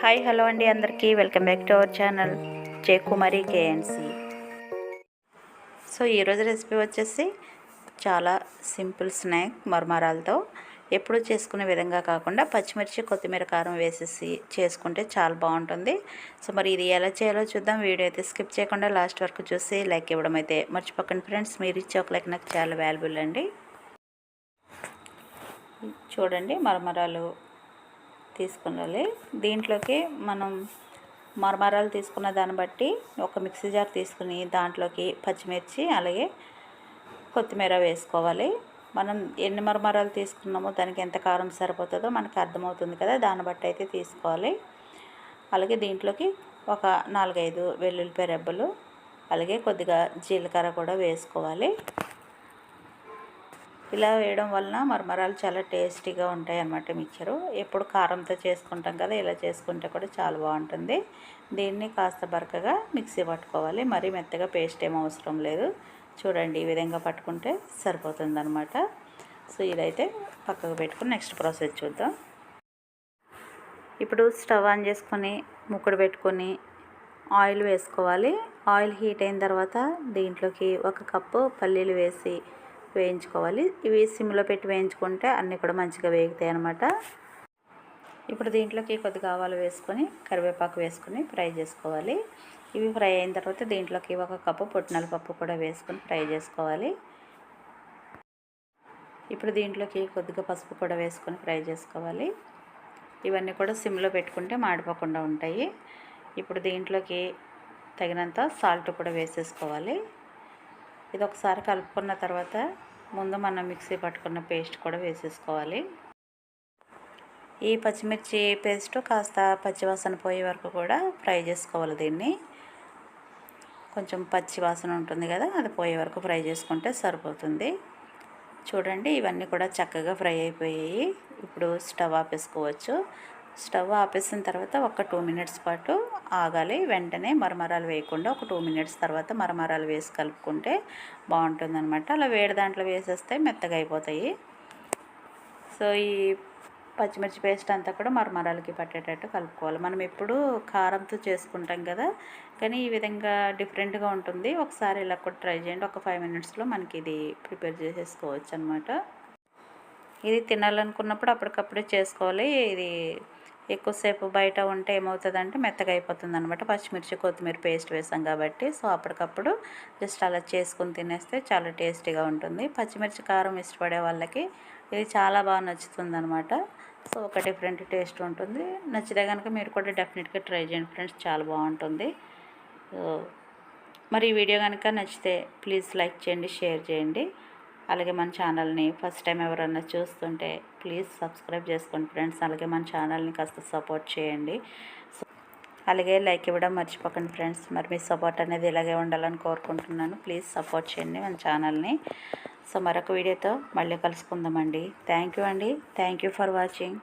Hi hello అండి అందరికీ. Welcome back to our channel J Kumari KNC so. ఈరోజు recipe వచ్చేసి చాలా సింపుల్ స్నాక్ మరమరాలతో. ఎప్పుడు చేసుకునే విధంగా కాకుండా పచ్చిమిర్చి కొత్తిమీర కారం వేసేసి చేసుకుంటే చాలా బాగుంటుంది. సో మరి ఇది ఎలా చేయాలో చూద్దాం. వీడియో అయితే స్కిప్ చేయకుండా లాస్ట్ వరకు చూసి లైక్ ఇవ్వడం అయితే మర్చిపోకండి ఫ్రెండ్స్. మీరు ఇచ్చే ఒక లైక్ నాకు చాలా వాల్యుబుల్ అండి. చూడండి మరమరాలు తీసుకున్నాలి దీంట్లోకి మనం మరమరాలు తీసుకున్న దాన్ని బట్టి ఒక మిక్సీ జార్ తీసుకుని దాంట్లోకి పచ్చిమిర్చి అలాగే కొత్తిమీర వేసుకోవాలి. మనం ఎన్ని మరమరాలు తీసుకున్నామో దానికి ఎంత కారం సరిపోతుందో మనకు అర్థమవుతుంది కదా దాన్ని బట్టి అయితే తీసుకోవాలి. అలాగే దీంట్లోకి ఒక నాలుగైదు వెల్లుల్లిపాయ రెబ్బలు అలాగే కొద్దిగా జీలకర్ర కూడా వేసుకోవాలి. ఇలా వేయడం వలన మరమరాలు చాలా టేస్టీగా ఉంటాయి అన్నమాట మిక్చరు. ఎప్పుడు కారంతో చేసుకుంటాం కదా ఇలా చేసుకుంటే కూడా చాలా బాగుంటుంది. దీన్ని కాస్త బరకగా మిక్సీ పట్టుకోవాలి. మరీ మెత్తగా పేస్ట్ ఏం అవసరం లేదు. చూడండి ఈ విధంగా పట్టుకుంటే సరిపోతుంది అనమాట సో ఇదైతే పక్కకు పెట్టుకుని నెక్స్ట్ ప్రాసెస్ చూద్దాం. ఇప్పుడు స్టవ్ ఆన్ చేసుకొని ముక్కుడు పెట్టుకొని ఆయిల్ వేసుకోవాలి. ఆయిల్ హీట్ అయిన తర్వాత దీంట్లోకి ఒక కప్పు పల్లీలు వేసి వేయించుకోవాలి. ఇవి సిమ్లో పెట్టి వేయించుకుంటే అన్నీ కూడా మంచిగా వేగుతాయి అనమాట ఇప్పుడు దీంట్లోకి కొద్దిగా ఆవాలు వేసుకొని కరివేపాకు వేసుకొని ఫ్రై చేసుకోవాలి. ఇవి ఫ్రై అయిన తర్వాత దీంట్లోకి ఒక కప్పు పుట్నాల పప్పు కూడా వేసుకొని ఫ్రై చేసుకోవాలి. ఇప్పుడు దీంట్లోకి కొద్దిగా పసుపు కూడా వేసుకొని ఫ్రై చేసుకోవాలి. ఇవన్నీ కూడా సిమ్లో పెట్టుకుంటే మాడిపోకుండా ఉంటాయి. ఇప్పుడు దీంట్లోకి తగినంత సాల్ట్ కూడా వేసేసుకోవాలి. ఇది ఒకసారి కలుపుకున్న తర్వాత ముందు మనం మిక్సీ పట్టుకున్న పేస్ట్ కూడా వేసేసుకోవాలి. ఈ పచ్చిమిర్చి పేస్ట్ కాస్త పచ్చివాసన పోయే వరకు కూడా ఫ్రై చేసుకోవాలి దీన్ని. కొంచెం పచ్చివాసన ఉంటుంది కదా అది పోయే వరకు ఫ్రై చేసుకుంటే సరిపోతుంది. చూడండి ఇవన్నీ కూడా చక్కగా ఫ్రై అయిపోయాయి. ఇప్పుడు స్టవ్ ఆపేసుకోవచ్చు. స్టవ్ ఆపేసిన తర్వాత ఒక టూ మినిట్స్ పాటు ఆగాలి. వెంటనే మరమరాలు వేయకుండా ఒక టూ మినిట్స్ తర్వాత మరమరాలు వేసి కలుపుకుంటే బాగుంటుందన్నమాట. అలా వేడి దాంట్లో వేసేస్తే మెత్తగా అయిపోతాయి. సో ఈ పచ్చిమిర్చి పేస్ట్ అంతా కూడా మరమరాలకి పట్టేటట్టు కలుపుకోవాలి. మనం ఎప్పుడు కారంతో చేసుకుంటాం కదా కానీ ఈ విధంగా డిఫరెంట్గా ఉంటుంది. ఒకసారి ఇలా కూడా ట్రై చేయండి. ఒక ఫైవ్ మినిట్స్లో మనకి ఇది ప్రిపేర్ చేసేసుకోవచ్చు అనమాట ఇది తినాలనుకున్నప్పుడు అప్పటికప్పుడే చేసుకోవాలి. ఇది ఎక్కువసేపు బయట ఉంటే ఏమవుతుందంటే మెత్తగా అయిపోతుంది అనమాట పచ్చిమిర్చి కొత్తిమీర పేస్ట్ వేసాం కాబట్టి సో అప్పటికప్పుడు జస్ట్ అలా చేసుకుని తినేస్తే చాలా టేస్టీగా ఉంటుంది. పచ్చిమిర్చి కారం ఇష్టపడే వాళ్ళకి ఇది చాలా బాగా నచ్చుతుంది అనమాట సో ఒక డిఫరెంట్ టేస్ట్ ఉంటుంది. నచ్చితే కనుక మీరు కూడా డెఫినెట్గా ట్రై చేయండి ఫ్రెండ్స్ చాలా బాగుంటుంది. మరి ఈ వీడియో కనుక నచ్చితే ప్లీజ్ లైక్ చేయండి షేర్ చేయండి. అలాగే మన ఛానల్ని ఫస్ట్ టైం ఎవరన్నా చూస్తుంటే ప్లీజ్ సబ్స్క్రైబ్ చేసుకోండి ఫ్రెండ్స్. అలాగే మన ఛానల్ని కాస్త సపోర్ట్ చేయండి. అలాగే లైక్ ఇవ్వడం మర్చిపోకండి ఫ్రెండ్స్. మరి మీ సపోర్ట్ అనేది ఇలాగే ఉండాలని కోరుకుంటున్నాను. ప్లీజ్ సపోర్ట్ చేయండి మన ఛానల్ని. సో మరొక వీడియోతో మళ్ళీ కలుసుకుందామండి. థ్యాంక్ యూ అండి. Thank you for watching.